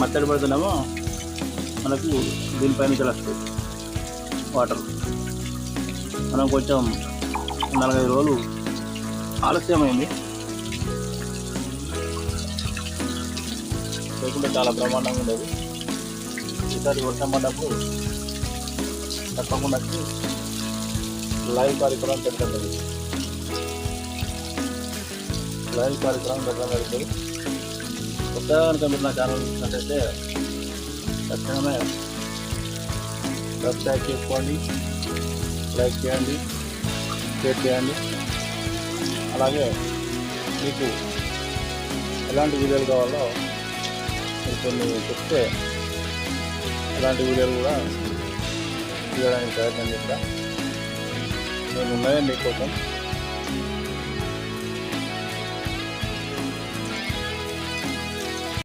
మత్తడి పడుతున్నామో మనకు దీనిపైన నుంచి వస్తుంది వాటర్. మనం కొంచెం నలభై రోజులు ఆలస్యమైంది. లేకుంటే చాలా బ్రహ్మాండంగా ఉండేది. ఈసారి వర్షం పడ్డప్పుడు తప్పకుండా లైవ్ కార్యక్రమం పెట్టడం జరిగింది లైవ్ కార్యక్రమం పెట్టడం జరుగుతుంది కొత్తగా కనుక మీరు నా ఛానల్ చూసినట్లయితే ఖచ్చితంగా సబ్స్క్రైబ్ చేసుకోండి లైక్ చేయండి షేర్ చేయండి. అలాగే మీకు ఎలాంటి వీడియోలు కావాలో మీరు కొన్ని చెప్తే అలాంటి వీడియోలు కూడా తీయడానికి ప్రయత్నం చేస్తాను నేను ఉన్నాయండి మీకోసం